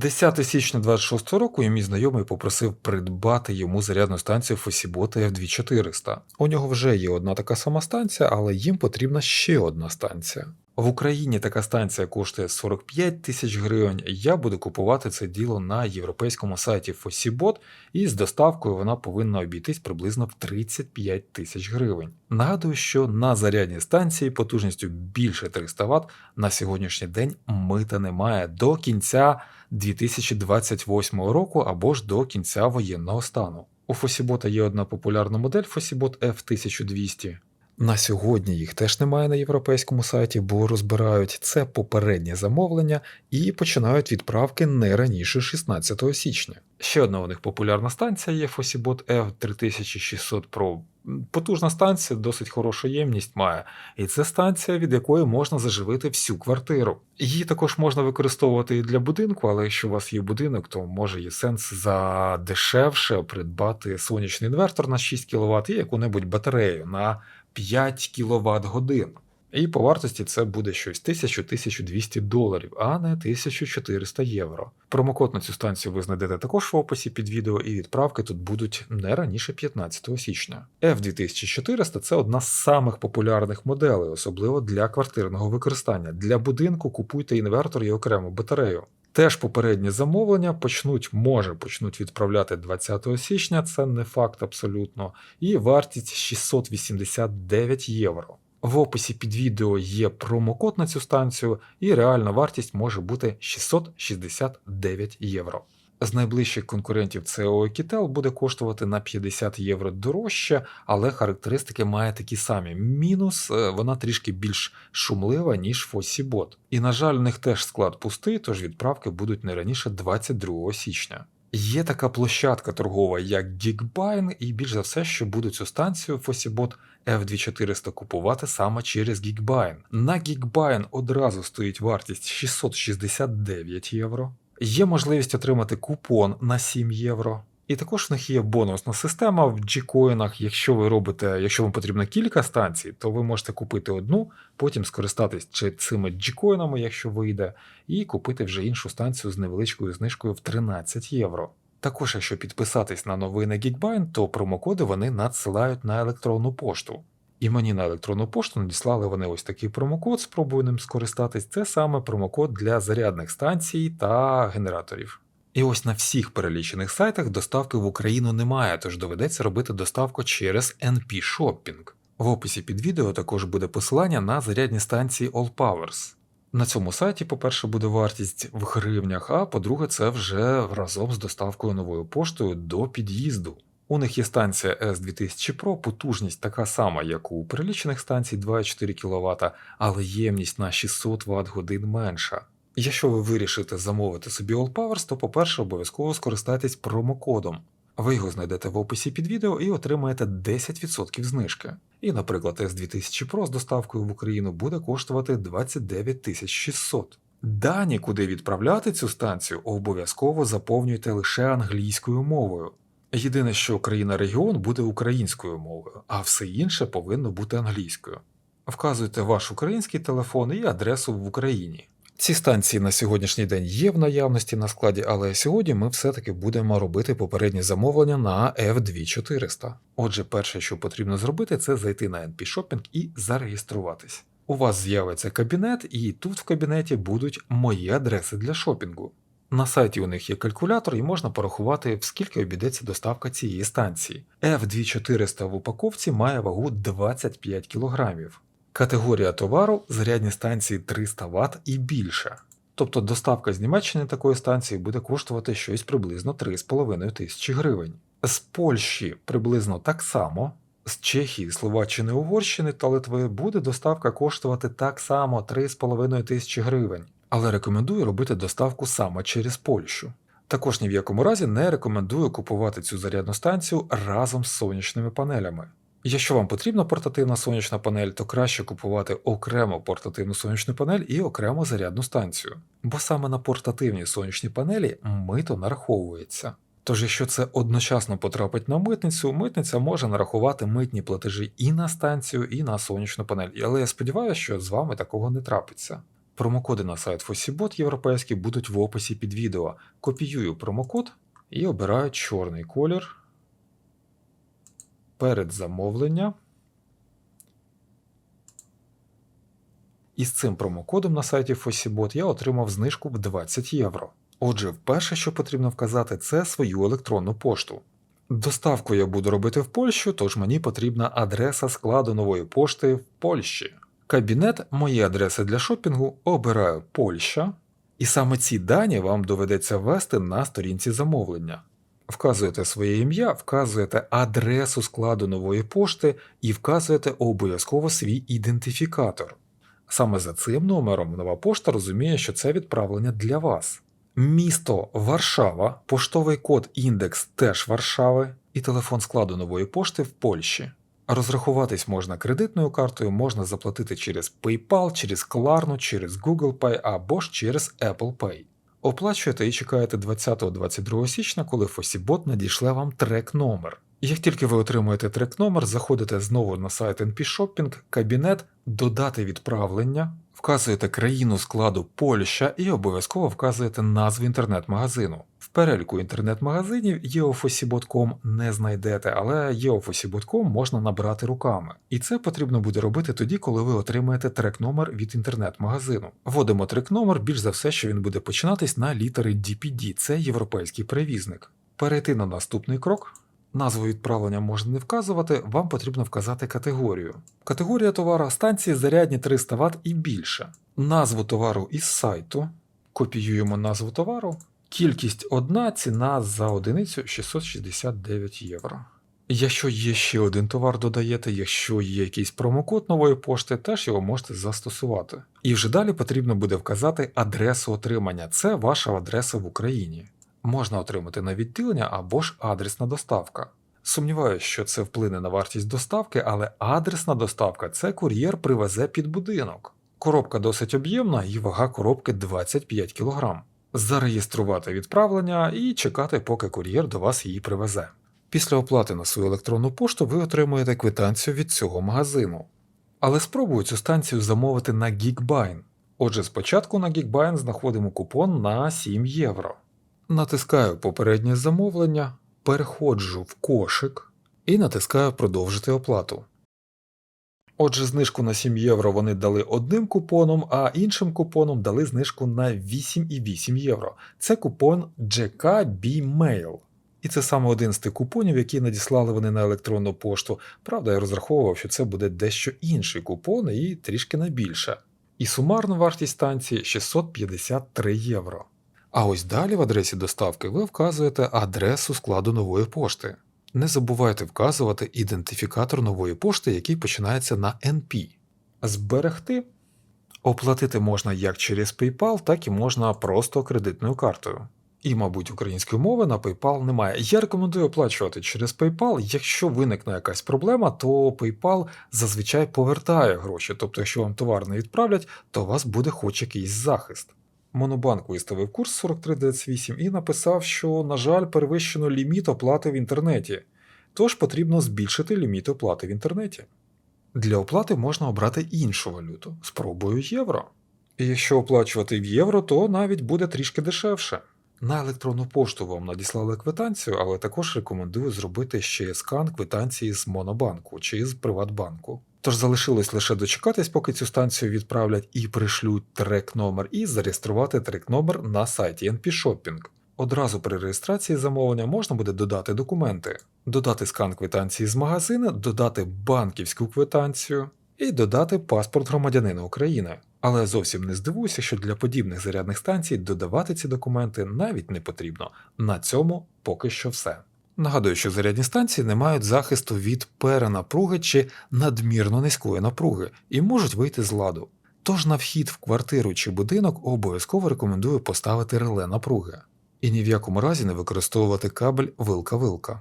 10 січня 26 року мій знайомий попросив придбати йому зарядну станцію Фосібота F2400. У нього вже є одна така сама станція, але їм потрібна ще одна станція. В Україні така станція коштує 45 тисяч гривень. Я буду купувати це діло на європейському сайті Fosibot, і з доставкою вона повинна обійтись приблизно в 35 тисяч гривень. Нагадую, що на зарядній станції потужністю більше 300 Вт на сьогоднішній день мита немає до кінця 2028 року або ж до кінця воєнного стану. У Фосібота є одна популярна модель Fosibot F1200. На сьогодні їх теж немає на європейському сайті, бо розбирають це попереднє замовлення і починають відправки не раніше 16 січня. Ще одна у них популярна станція є Fosibot F3600 Pro. Потужна станція, досить хорошу ємність має, і це станція, від якої можна заживити всю квартиру. Її також можна використовувати і для будинку, але якщо у вас є будинок, то може є сенс за дешевше придбати сонячний інвертор на 6 кВт і яку-небудь батарею на 5 кВт годин. І по вартості це буде щось 1000-1200 доларів, а не 1400 євро. Промокод на цю станцію ви знайдете також в описі під відео, і відправки тут будуть не раніше 15 січня. F2400 це одна з самих популярних моделей, особливо для квартирного використання. Для будинку купуйте інвертор і окрему батарею. Теж попередні замовлення почнуть, може почнуть відправляти 20 січня, це не факт абсолютно, і вартість 689 євро. В описі під відео є промокод на цю станцію, і реальна вартість може бути 669 євро. З найближчих конкурентів CO Kitel буде коштувати на 50 євро дорожче, але характеристики має такі самі. Мінус е, вона трішки більш шумлива, ніж Fosibot. І, на жаль, у них теж склад пустий, тож відправки будуть не раніше 22 січня. Є така площадка торгова, як Geekbuying, і більш за все, що буду цю станцію Fosibot F2400 купувати саме через Geekbuying. На Geekbuying одразу стоїть вартість 669 євро. Є можливість отримати купон на 7 євро. І також в них є бонусна система в G-коїнах. Якщо ви робите, якщо вам потрібно кілька станцій, то ви можете купити одну, потім скористатись чи цими G-коїнами, якщо вийде, і купити вже іншу станцію з невеличкою знижкою в 13 євро. Також, якщо підписатись на новини Geekbind, то промокоди вони надсилають на електронну пошту. І мені на електронну пошту надіслали вони ось такий промокод, спробую ним скористатись. Це саме промокод для зарядних станцій та генераторів. І ось на всіх перелічених сайтах доставки в Україну немає, тож доведеться робити доставку через NP Shopping. В описі під відео також буде посилання на зарядні станції All Powers. На цьому сайті, по-перше, буде вартість в гривнях, а по-друге, це вже разом з доставкою новою поштою до під'їзду. У них є станція S2000 Pro, потужність така сама, як у перелічених станцій 2,4 кВт, але ємність на 600 Вт годин менша. Якщо ви вирішите замовити собі All Powers, то, по-перше, обов'язково скористайтесь промокодом. Ви його знайдете в описі під відео і отримаєте 10% знижки. І, наприклад, S2000 Pro з доставкою в Україну буде коштувати 29 600. Дані, куди відправляти цю станцію, обов'язково заповнюйте лише англійською мовою. Єдине, що країна регіон буде українською мовою, а все інше повинно бути англійською. Вказуйте ваш український телефон і адресу в Україні. Ці станції на сьогоднішній день є в наявності на складі, але сьогодні ми все-таки будемо робити попередні замовлення на F2400. Отже, перше, що потрібно зробити, це зайти на NP Shopping і зареєструватись. У вас з'явиться кабінет, і тут в кабінеті будуть мої адреси для шопінгу. На сайті у них є калькулятор і можна порахувати, в скільки обійдеться доставка цієї станції. F2400 в упаковці має вагу 25 кг. Категорія товару зарядні станції 300 Вт і більше. Тобто доставка з Німеччини такої станції буде коштувати щось приблизно 3,5 тисячі гривень. З Польщі приблизно так само. З Чехії, Словаччини, Угорщини та Литви буде доставка коштувати так само 3,5 тисячі гривень, але рекомендую робити доставку саме через Польщу. Також ні в якому разі не рекомендую купувати цю зарядну станцію разом з сонячними панелями. Якщо вам потрібна портативна сонячна панель, то краще купувати окремо портативну сонячну панель і окремо зарядну станцію, бо саме на портативній сонячній панелі мито нараховується. Тож, якщо це одночасно потрапить на митницю, митниця може нарахувати митні платежі і на станцію, і на сонячну панель. Але я сподіваюся, що з вами такого не трапиться. Промокоди на сайт Fossibot європейський будуть в описі під відео. Копіюю промокод і обираю чорний колір. Перед замовлення. І з цим промокодом на сайті Fossibot я отримав знижку в 20 євро. Отже, вперше, що потрібно вказати, це свою електронну пошту. Доставку я буду робити в Польщу, тож мені потрібна адреса складу нової пошти в Польщі. Кабінет мої адреси для шопінгу обираю Польща, і саме ці дані вам доведеться ввести на сторінці замовлення. Вказуєте своє ім'я, вказуєте адресу складу нової пошти і вказуєте обов'язково свій ідентифікатор. Саме за цим номером нова пошта розуміє, що це відправлення для вас. Місто Варшава, поштовий код індекс теж Варшави і телефон складу нової пошти в Польщі. Розрахуватись можна кредитною картою, можна заплатити через PayPal, через Klarna, через Google Pay або ж через Apple Pay. Оплачуєте і чекаєте 20-22 січня, коли Fossibot надішле вам трек-номер. Як тільки ви отримуєте трек-номер, заходите знову на сайт NP Shopping, кабінет, додати відправлення, вказуєте країну складу Польща і обов'язково вказуєте назву інтернет-магазину. Переліку інтернет-магазинів yeofosibot.com не знайдете, але yeofosibot.com можна набрати руками. І це потрібно буде робити тоді, коли ви отримаєте трек-номер від інтернет-магазину. Вводимо трек-номер, більш за все, що він буде починатись на літери DPD, це європейський перевізник. Перейти на наступний крок. Назву відправлення можна не вказувати, вам потрібно вказати категорію. Категорія товара станції зарядні 300 Вт і більше. Назву товару із сайту. Копіюємо назву товару. Кількість одна, ціна за одиницю 669 євро. Якщо є ще один товар, додаєте, якщо є якийсь промокод нової пошти, теж його можете застосувати. І вже далі потрібно буде вказати адресу отримання. Це ваша адреса в Україні можна отримати на відділення або ж адресна доставка. Сумніваюся, що це вплине на вартість доставки, але адресна доставка це кур'єр привезе під будинок. Коробка досить об'ємна і вага коробки 25 кг. Зареєструвати відправлення і чекати, поки кур'єр до вас її привезе. Після оплати на свою електронну пошту ви отримуєте квитанцію від цього магазину. Але спробую цю станцію замовити на Geekbine. Отже, спочатку на Geekbine знаходимо купон на 7 євро. Натискаю попереднє замовлення, переходжу в кошик і натискаю продовжити оплату. Отже, знижку на 7 євро вони дали одним купоном, а іншим купоном дали знижку на 8,8 євро. Це купон JKB Mail. І це саме один з тих купонів, які надіслали вони на електронну пошту. Правда, я розраховував, що це буде дещо інший купон і трішки на більше. І сумарна вартість станції 653 євро. А ось далі в адресі доставки ви вказуєте адресу складу нової пошти. Не забувайте вказувати ідентифікатор нової пошти, який починається на NP. Зберегти. Оплатити можна як через PayPal, так і можна просто кредитною картою. І, мабуть, української мови на PayPal немає. Я рекомендую оплачувати через PayPal. Якщо виникне якась проблема, то PayPal зазвичай повертає гроші. Тобто, якщо вам товар не відправлять, то у вас буде хоч якийсь захист. Монобанк виставив курс 43,98 і написав, що, на жаль, перевищено ліміт оплати в інтернеті, тож потрібно збільшити ліміт оплати в інтернеті. Для оплати можна обрати іншу валюту, спробую євро. І якщо оплачувати в євро, то навіть буде трішки дешевше. На електронну пошту вам надіслали квитанцію, але також рекомендую зробити ще скан квитанції з Монобанку чи з Приватбанку. Тож залишилось лише дочекатись, поки цю станцію відправлять і пришлють трек-номер, і зареєструвати трек-номер на сайті NP Shopping. Одразу при реєстрації замовлення можна буде додати документи, додати скан квитанції з магазину, додати банківську квитанцію і додати паспорт громадянина України. Але зовсім не здивуйся, що для подібних зарядних станцій додавати ці документи навіть не потрібно. На цьому поки що все. Нагадую, що зарядні станції не мають захисту від перенапруги чи надмірно низької напруги і можуть вийти з ладу. Тож на вхід в квартиру чи будинок обов'язково рекомендую поставити реле напруги. І ні в якому разі не використовувати кабель вилка-вилка.